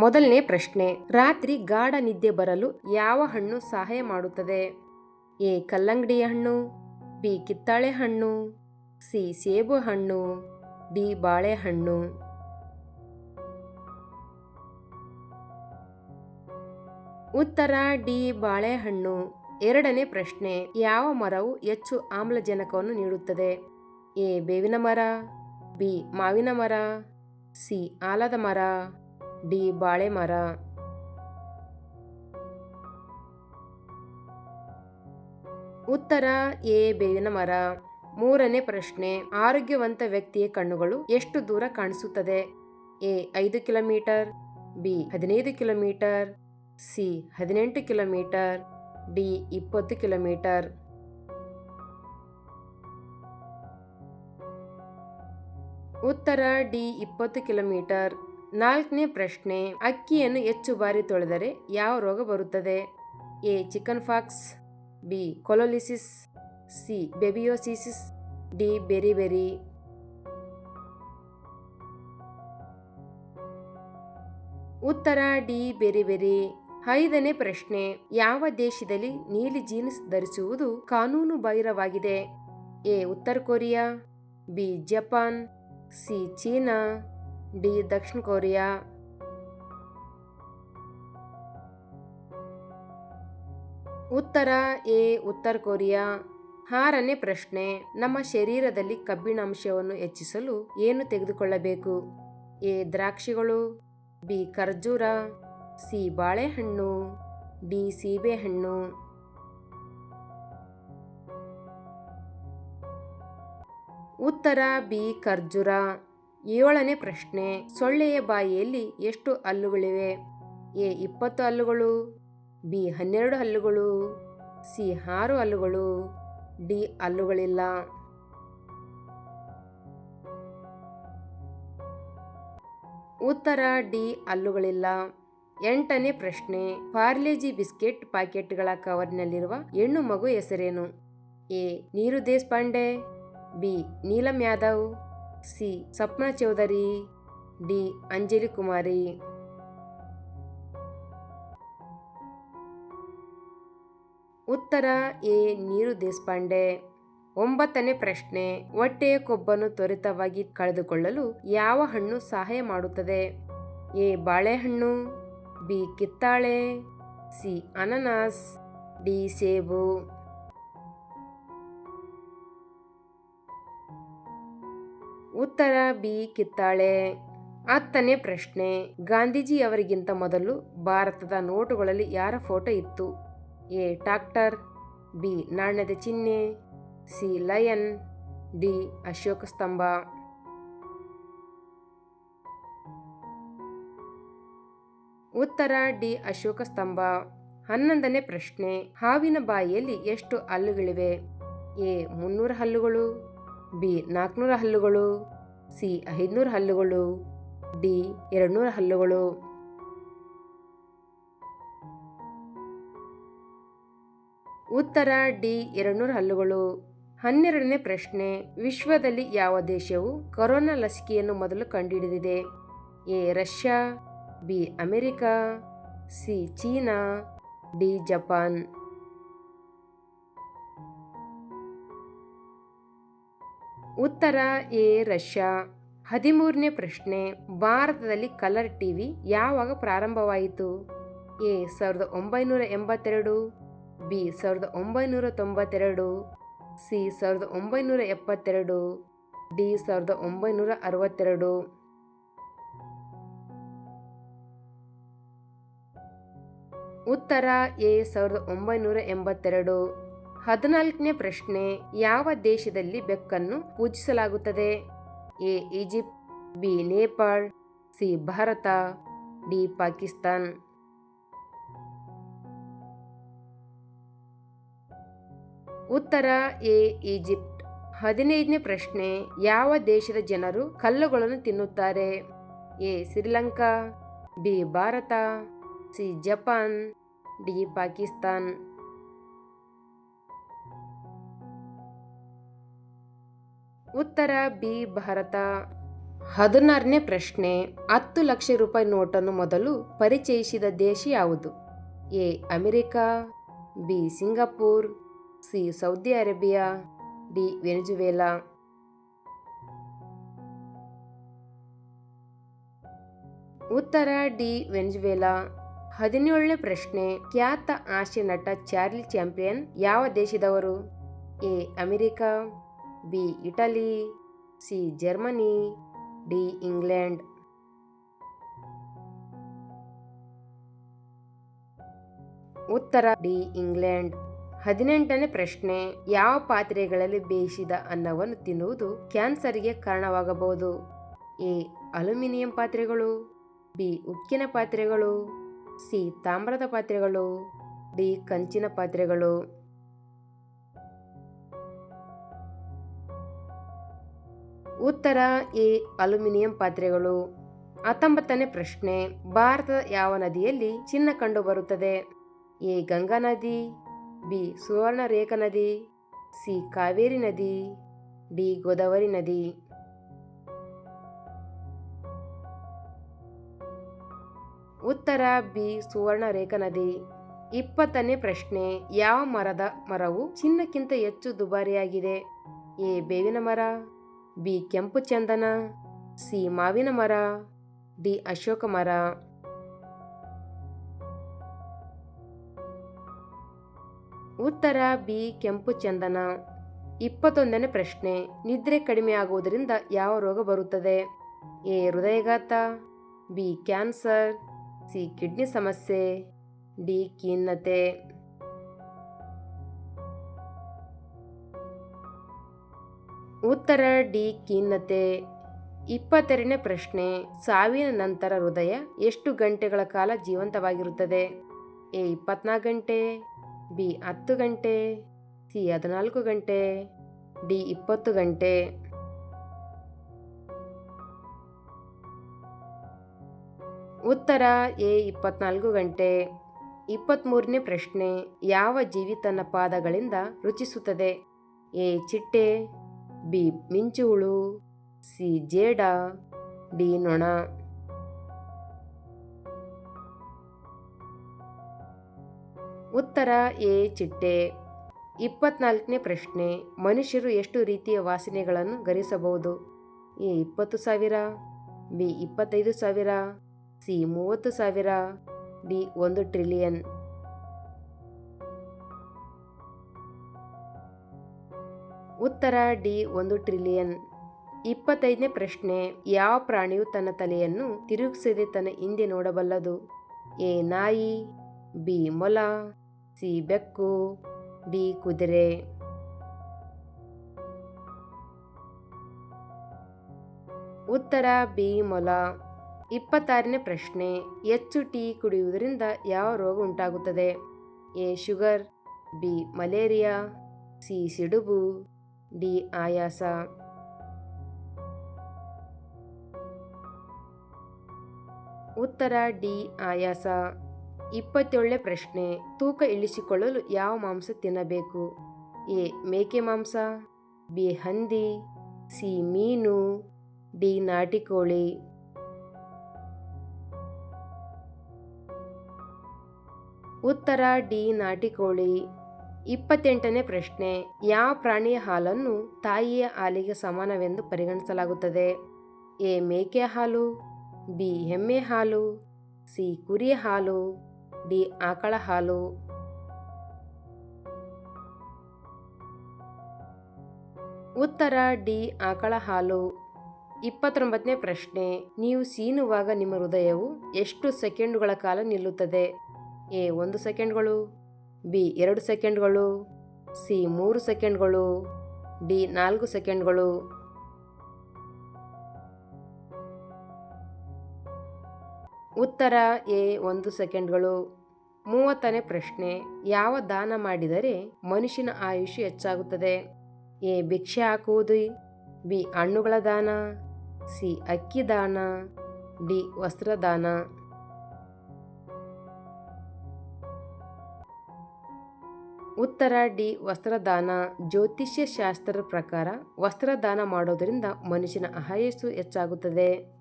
ಮೊದಲನೇ ಪ್ರಶ್ನೆ, ರಾತ್ರಿ ಗಾಢ ನಿದ್ದೆ ಬರಲು ಯಾವ ಹಣ್ಣು ಸಹಾಯ ಮಾಡುತ್ತದೆ? ಎ, ಕಲ್ಲಂಗಡಿ ಹಣ್ಣು, ಬಿ, ಕಿತ್ತಾಳೆ ಹಣ್ಣು, ಸಿ, ಸೇಬು ಹಣ್ಣು, ಡಿ ಬಾಳೆಹಣ್ಣು ಉತ್ತರ, ಡಿ ಬಾಳೆಹಣ್ಣು ಎರಡನೇ ಪ್ರಶ್ನೆ, ಯಾವ ಮರವು ಹೆಚ್ಚು ಆಮ್ಲಜನಕವನ್ನು ನೀಡುತ್ತದೆ? ಎ, ಬೇವಿನ ಮರ, ಬಿ, ಮಾವಿನ ಮರ, ಸಿ, ಆಲದ ಮರ. ಡಿ ಬಾಳೆ ಮರ ಉತ್ತರ ಎ ಬೇವಿನ ಮರ ಮೂರನೇ ಪ್ರಶ್ನೆ, ಆರೋಗ್ಯವಂತ ವ್ಯಕ್ತಿಯ ಕಣ್ಣುಗಳು ಎಷ್ಟು ದೂರ ಕಾಣಿಸುತ್ತದೆ? ಎ, ಐದು ಕಿಲೋಮೀಟರ್, ಬಿ, ಹದಿನೈದು ಕಿಲೋಮೀಟರ್, ಸಿ, ಹದಿನೆಂಟು ಕಿಲೋಮೀಟರ್, ಡಿ, ಇಪ್ಪತ್ತು ಕಿಲೋಮೀಟರ್. ಉತ್ತರ, ಡಿ, ಇಪ್ಪತ್ತು ಕಿಲೋಮೀಟರ್ ನಾಲ್ಕನೇ ಪ್ರಶ್ನೆ, ಅಕ್ಕಿಯನ್ನು ಹೆಚ್ಚು ಬಾರಿ ತೊಳೆದರೆ ಯಾವ ರೋಗ ಬರುತ್ತದೆ? ಎ, ಚಿಕನ್ ಫಾಕ್ಸ್ ಬಿ, ಕೊಲೊಲಿಸಿಸ್, ಸಿ, ಬೆಬಿಯೋಸಿಸಿಸ್, ಡಿ, ಬೆರಿ ಬೆರಿ. ಉತ್ತರ, ಡಿ, ಬೆರಿ ಬೆರಿ. ಐದನೇ ಪ್ರಶ್ನೆ, ಯಾವ ದೇಶದಲ್ಲಿ ನೀಲಿ ಜೀನ್ಸ್ ಧರಿಸುವುದು ಕಾನೂನು ಬಾಹಿರವಾಗಿದೆ? ಎ, ಉತ್ತರ Korea, B, Japan, C, China. D ದಕ್ಷಿಣ ಕೊರಿಯಾ. ಉತ್ತರ ಎ, ಉತ್ತರ ಕೊರಿಯಾ. ಆರನೇ ಪ್ರಶ್ನೆ, ನಮ್ಮ ಶರೀರದಲ್ಲಿ ಕಬ್ಬಿಣಾಂಶವನ್ನು ಹೆಚ್ಚಿಸಲು ಏನು ತೆಗೆದುಕೊಳ್ಳಬೇಕು? ಎ, ದ್ರಾಕ್ಷಿಗಳು. ಬಿ, ಖರ್ಜೂರ. ಸಿ, ಬಾಳೆಹಣ್ಣು. ಡಿ, ಸೀಬೆಹಣ್ಣು. ಉತ್ತರ ಬಿ, ಖರ್ಜೂರ. ಏಳನೇ ಪ್ರಶ್ನೆ, ಸೊಳ್ಳೆಯ ಬಾಯಿಯಲ್ಲಿ ಎಷ್ಟು ಹಲ್ಲುಗಳಿವೆ? ಎ, ಇಪ್ಪತ್ತು ಹಲ್ಲುಗಳು, ಬಿ, ಹನ್ನೆರಡು ಹಲ್ಲುಗಳು, ಸಿ, ಆರು ಹಲ್ಲುಗಳು, ಡಿ, ಹಲ್ಲುಗಳಿಲ್ಲ. ಉತ್ತರ, ಡಿ, ಹಲ್ಲುಗಳಿಲ್ಲ. ಎಂಟನೇ ಪ್ರಶ್ನೆ, ಪಾರ್ಲೆಜಿ ಬಿಸ್ಕೆಟ್ ಪ್ಯಾಕೆಟ್ಗಳ ಕವರ್ನಲ್ಲಿರುವ ಹೆಣ್ಣು ಮಗು ಹೆಸರೇನು? A Neeru Deshpande B Neelam Yadav C. Sapna Chaudhary D. Anjali Kumari. ಉತ್ತರ ಎ. ನೀರು ದೇಶಪಾಂಡೆ ಒಂಬತ್ತನೇ ಪ್ರಶ್ನೆ, ಹೊಟ್ಟೆಯ ಕೊಬ್ಬನ್ನು ತ್ವರಿತವಾಗಿ ಕಳೆದುಕೊಳ್ಳಲು ಯಾವ ಹಣ್ಣು ಸಹಾಯ ಮಾಡುತ್ತದೆ? ಎ. ಬಾಳೆಹಣ್ಣು, ಬಿ. ಕಿತ್ತಾಳೆ, ಸಿ. ಅನನಾಸ್, ಡಿ. ಸೇಬು. ಉತ್ತರ ಬಿ ಕಿತ್ತಾಳೆ. ಹತ್ತನೇ ಪ್ರಶ್ನೆ, ಗಾಂಧೀಜಿ ಅವರಿಗಿಂತ ಮೊದಲು ಭಾರತದ ನೋಟುಗಳಲ್ಲಿ ಯಾರ ಫೋಟೋ ಇತ್ತು? ಎ, ಡಾಕ್ಟರ್, ಬಿ, ನಾಣ್ಯದ ಚಿಹ್ನೆ, ಸಿ, ಲಯನ್, ಡಿ, ಅಶೋಕ ಸ್ತಂಭ. ಉತ್ತರ ಡಿ, ಅಶೋಕ ಸ್ತಂಭ. ಹನ್ನೊಂದನೇ ಪ್ರಶ್ನೆ, ಹಾವಿನ ಬಾಯಿಯಲ್ಲಿ ಎಷ್ಟು ಹಲ್ಲುಗಳಿವೆ? ಎ, ಮುನ್ನೂರು ಹಲ್ಲುಗಳು. ಬಿ, ನಾಲ್ಕುನೂರ ಹಲ್ಲುಗಳು, ಸಿ, ಐದುನೂರು ಹಲ್ಲುಗಳು, ಡಿ, ಎರಡುನೂರ ಹಲ್ಲುಗಳು. ಉತ್ತರ, ಡಿ, ಎರಡುನೂರು ಹಲ್ಲುಗಳು. ಹನ್ನೆರಡನೇ ಪ್ರಶ್ನೆ, ವಿಶ್ವದಲ್ಲಿ ಯಾವ ದೇಶವು ಕೊರೋನಾ ಲಸಿಕೆಯನ್ನು ಮೊದಲು ಕಂಡುಹಿಡಿದಿದೆ? A, Russia, B, America, C, China, D, Japan. ಉತ್ತರ ಎ ರಷ್ಯಾ. ಹದಿಮೂರನೇ ಪ್ರಶ್ನೆ, ಭಾರತದಲ್ಲಿ ಕಲರ್ ಟಿವಿ ಯಾವಾಗ ಪ್ರಾರಂಭವಾಯಿತು? ಎ, ಸಾವಿರದ ಒಂಬೈನೂರ ಎಂಬತ್ತೆರಡು, ಬಿ, ಸಾವಿರದ ಒಂಬೈನೂರ ತೊಂಬತ್ತೆರಡು, ಸಿ, ಸಾವಿರದ ಒಂಬೈನೂರ ಎಪ್ಪತ್ತೆರಡು, ಡಿ, ಸಾವಿರದ ಒಂಬೈನೂರ ಅರವತ್ತೆರಡು. ಉತ್ತರ ಎ, ಸಾವಿರದ ಒಂಬೈನೂರ ಎಂಬತ್ತೆರಡು. ಹದಿನಾಲ್ಕನೇ ಪ್ರಶ್ನೆ, ಯಾವ ದೇಶದಲ್ಲಿ ಬೆಕ್ಕನ್ನು ಪೂಜಿಸಲಾಗುತ್ತದೆ? A, Egypt, B, Nepal, C, Bharat, D, Pakistan. ಉತ್ತರ, ಎ, ಈಜಿಪ್ಟ್. ಹದಿನೈದನೇ ಪ್ರಶ್ನೆ, ಯಾವ ದೇಶದ ಜನರು ಕಲ್ಲುಗಳನ್ನು ತಿನ್ನುತ್ತಾರೆ? A, Sri Lanka, B, Bharat, C, Japan, D, Pakistan. ಉತ್ತರ ಬಿ, ಭಾರತ. ಹದಿನಾರನೇ ಪ್ರಶ್ನೆ, ಹತ್ತು ಲಕ್ಷ ರೂಪಾಯಿ ನೋಟನ್ನು ಮೊದಲು ಪರಿಚಯಿಸಿದ ದೇಶ ಯಾವುದು? A, America, B, Singapore, C, Saudi Arabia, D, Venezuela. ಉತ್ತರ ಡಿ, ವೆನಿಜುವೆಲಾ. ಹದಿನೇಳನೇ ಪ್ರಶ್ನೆ, ಖ್ಯಾತ ಹಾಸ್ಯ ನಟ ಚಾರ್ಲಿ ಚಾಂಪಿಯನ್ ಯಾವ ದೇಶದವರು? A, America B Italy C Germany D England ಉತ್ತರ ಡಿ ಇಂಗ್ಲೆಂಡ್ ಹದಿನೆಂಟನೇ ಪ್ರಶ್ನೆ, ಯಾವ ಪಾತ್ರೆಗಳಲ್ಲಿ ಬೇಯಿಸಿದ ಅನ್ನವನ್ನು ತಿನ್ನುವುದು ಕ್ಯಾನ್ಸರ್ಗೆ ಕಾರಣವಾಗಬಹುದು? ಎ, ಅಲ್ಯೂಮಿನಿಯಂ ಪಾತ್ರೆಗಳು. ಬಿ, ಉಕ್ಕಿನ ಪಾತ್ರೆಗಳು. ಸಿ, ತಾಮ್ರದ ಪಾತ್ರೆಗಳು. ಡಿ, ಕಂಚಿನ ಪಾತ್ರೆಗಳು. ಉತ್ತರ ಎ ಅಲ್ಯೂಮಿನಿಯಂ ಪಾತ್ರೆಗಳು. ಹತ್ತೊಂಬತ್ತನೇ ಪ್ರಶ್ನೆ, ಭಾರತದ ಯಾವ ನದಿಯಲ್ಲಿ ಚಿನ್ನ ಕಂಡುಬರುತ್ತದೆ? ಎ, ಗಂಗಾ ನದಿ, ಬಿ, ಸುವರ್ಣ ರೇಖಾ ನದಿ, ಸಿ, ಕಾವೇರಿ ನದಿ, ಡಿ, ಗೋದಾವರಿ ನದಿ. ಉತ್ತರ ಬಿ, ಸುವರ್ಣ ರೇಖಾ ನದಿ. ಇಪ್ಪತ್ತನೇ ಪ್ರಶ್ನೆ, ಯಾವ ಮರದ ಮರವು ಚಿನ್ನಕ್ಕಿಂತ ಹೆಚ್ಚು ದುಬಾರಿಯಾಗಿದೆ? ಎ, ಬೇವಿನ ಮರ ಬಿ ಕೆಂಪು ಚಂದನ, ಸಿ ಮಾವಿನ ಮರ, ಡಿ ಅಶೋಕ ಮರ. ಉತ್ತರ ಬಿ ಕೆಂಪು ಚಂದನ. ಇಪ್ಪತ್ತೊಂದನೇ ಪ್ರಶ್ನೆ. ನಿದ್ರೆ ಕಡಿಮೆ ಆಗುವುದರಿಂದ ಯಾವ ರೋಗ ಬರುತ್ತದೆ? ಎ ಹೃದಯಘಾತ, ಬಿ ಕ್ಯಾನ್ಸರ್, ಸಿ ಕಿಡ್ನಿ ಸಮಸ್ಯೆ, ಡಿ ಖಿನ್ನತೆ. ಉತ್ತರ ಡಿ ಖಿನ್ನತೆ ಇಪ್ಪತ್ತೆರಡನೇ ಪ್ರಶ್ನೆ, ಸಾವಿನ ನಂತರ ಹೃದಯ ಎಷ್ಟು ಗಂಟೆಗಳ ಕಾಲ ಜೀವಂತವಾಗಿರುತ್ತದೆ? ಎ, ಇಪ್ಪತ್ನಾಲ್ಕು ಗಂಟೆ, ಬಿ, ಹತ್ತು ಗಂಟೆ, ಸಿ, ಹದಿನಾಲ್ಕು ಗಂಟೆ, ಡಿ, ಇಪ್ಪತ್ತು ಗಂಟೆ. ಉತ್ತರ, ಎ, ಇಪ್ಪತ್ನಾಲ್ಕು ಗಂಟೆ. ಇಪ್ಪತ್ತ್ಮೂರನೇ ಪ್ರಶ್ನೆ, ಯಾವ ಜೀವಿ ತನ್ನ ಪಾದಗಳಿಂದ ರುಚಿಸುತ್ತದೆ? ಎ, ಚಿಟ್ಟೆ ಬಿ ಮಿಂಚುಹುಳು ಸಿ ಜೇಡ, ಡಿ ನೊಣ. ಉತ್ತರ ಎ ಚಿಟ್ಟೆ. ಇಪ್ಪತ್ನಾಲ್ಕನೇ ಪ್ರಶ್ನೆ, ಮನುಷ್ಯರು ಎಷ್ಟು ರೀತಿಯ ವಾಸನೆಗಳನ್ನು ಗರಿಸಬಹುದು ಎ ಇಪ್ಪತ್ತು ಸಾವಿರ, ಬಿ ಇಪ್ಪತ್ತೈದು ಸಾವಿರ, ಸಿ ಮೂವತ್ತು ಸಾವಿರ, ಡಿ ಒಂದು ಟ್ರಿಲಿಯನ್. ಉತ್ತರ ಡಿ ಒಂದು ಟ್ರಿಲಿಯನ್. ಇಪ್ಪತ್ತೈದನೇ ಪ್ರಶ್ನೆ, ಯಾವ ಪ್ರಾಣಿಯು ತನ್ನ ತಲೆಯನ್ನು ತಿರುಗಿಸದೆ ತನ್ನ ಹಿಂದೆ ನೋಡಬಲ್ಲದು? ಎ ನಾಯಿ, ಬಿ ಮೊಲ, ಸಿ ಬೆಕ್ಕು, ಡಿ ಕುದುರೆ. ಉತ್ತರ ಬಿ ಮೊಲ. ಇಪ್ಪತ್ತಾರನೇ ಪ್ರಶ್ನೆ, ಹೆಚ್ಚು ಟೀ ಕುಡಿಯುವುದರಿಂದ ಯಾವ ರೋಗ ಉಂಟಾಗುತ್ತದೆ? A sugar, B malaria, C ಸಿಡುಬು. ಡಿ ಆಯಾಸ. ಉತ್ತರ ಡಿ ಆಯಾಸ. ಇಪ್ಪತ್ತೇಳನೇ ಪ್ರಶ್ನೆ. ತೂಕ ಇಳಿಸಿಕೊಳ್ಳಲು ಯಾವ ಮಾಂಸ ತಿನ್ನಬೇಕು? ಎ. ಮೇಕೆ ಮಾಂಸ. ಬಿ. ಹಂದಿ. ಸಿ. ಮೀನು. ಡಿ. ನಾಟಿ ಕೋಳಿ ಉತ್ತರ ಡಿ ನಾಟಿ ಕೋಳಿ ಇಪ್ಪತ್ತೆಂಟನೇ ಪ್ರಶ್ನೆ ಯಾವ ಪ್ರಾಣಿಯ ಹಾಲನ್ನು ತಾಯಿಯ ಹಾಲಿಗೆ ಸಮಾನವೆಂದು ಪರಿಗಣಿಸಲಾಗುತ್ತದೆ? ಎ, ಮೇಕೆ ಹಾಲು, ಬಿ, ಎಮ್ಮೆ ಹಾಲು, ಸಿ ಕುರಿಯ ಹಾಲು, ಡಿ, ಆಕಳ ಹಾಲು. ಉತ್ತರ, ಡಿ, ಆಕಳ ಹಾಲು. ಇಪ್ಪತ್ತೊಂಬತ್ತನೇ ಪ್ರಶ್ನೆ, ನೀವು ಸೀನುವಾಗ ನಿಮ್ಮ ಹೃದಯವು ಎಷ್ಟು ಸೆಕೆಂಡುಗಳ ಕಾಲ ನಿಲ್ಲುತ್ತದೆ? ಎ, ಒಂದು ಸೆಕೆಂಡ್ಗಳು. ಬಿ ಎರಡು ಸೆಕೆಂಡ್ಗಳು, ಸಿ ಮೂರು ಸೆಕೆಂಡ್ಗಳು, ಡಿ ನಾಲ್ಕು ಸೆಕೆಂಡ್ಗಳು. ಉತ್ತರ ಎ ಒಂದು ಸೆಕೆಂಡ್ಗಳು. ಮೂವತ್ತನೇ ಪ್ರಶ್ನೆ, ಯಾವ ದಾನ ಮಾಡಿದರೆ ಮನುಷ್ಯನ ಆಯುಷ್ಯ ಹೆಚ್ಚಾಗುತ್ತದೆ? ಎ ಭಿಕ್ಷೆ ಹಾಕುವುದು, ಬಿ ಹಣ್ಣುಗಳ ದಾನ, ಸಿ ಅಕ್ಕಿ ದಾನ, ಡಿ ವಸ್ತ್ರದಾನ. ಉತ್ತರ ಡಿ ವಸ್ತ್ರದಾನ ಜ್ಯೋತಿಷ್ಯ ಶಾಸ್ತ್ರದ ಪ್ರಕಾರ ವಸ್ತ್ರದಾನ ಮಾಡೋದರಿಂದ ಮನುಷ್ಯನ ಆಯಸ್ಸು ಹೆಚ್ಚಾಗುತ್ತದೆ.